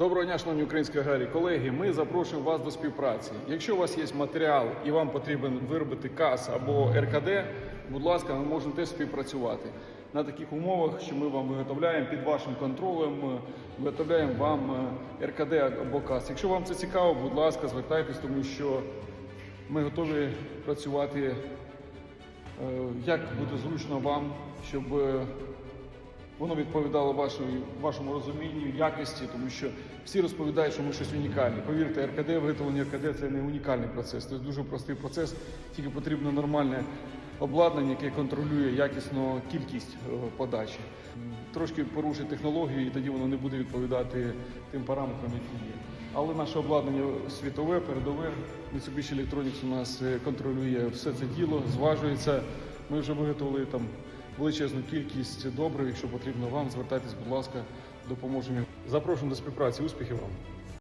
Доброго дня, шановні українські аграрії. Колеги, ми запрошуємо вас до співпраці. Якщо у вас є матеріал і вам потрібен виробити КАС або РКД, будь ласка, ми можемо теж співпрацювати. На таких умовах, що ми вам виготовляємо під вашим контролем, е, виготовляємо вам е, РКД або КАС. Якщо вам це цікаво, будь ласка, звертайтесь, тому що ми готові працювати е, як буде зручно вам, щоб воно відповідало вашої, вашому розумінню, якості, тому що всі розповідають, що ми щось унікальне. Повірте, РКД, виготовлення РКД це не унікальний процес, це дуже простий процес, тільки потрібно нормальне обладнання, яке контролює якісно кількість е, подачі. Трошки порушить технологію, і тоді воно не буде відповідати тим параметрам, які є. Але наше обладнання світове, передове. Mitsubishi Electronics у нас е, контролює все це діло, зважується. Ми вже виготовили там величезну кількість добрив. Якщо потрібно вам, звертайтесь, будь ласка, допоможемо. Запрошуємо до співпраці. Успіхів вам!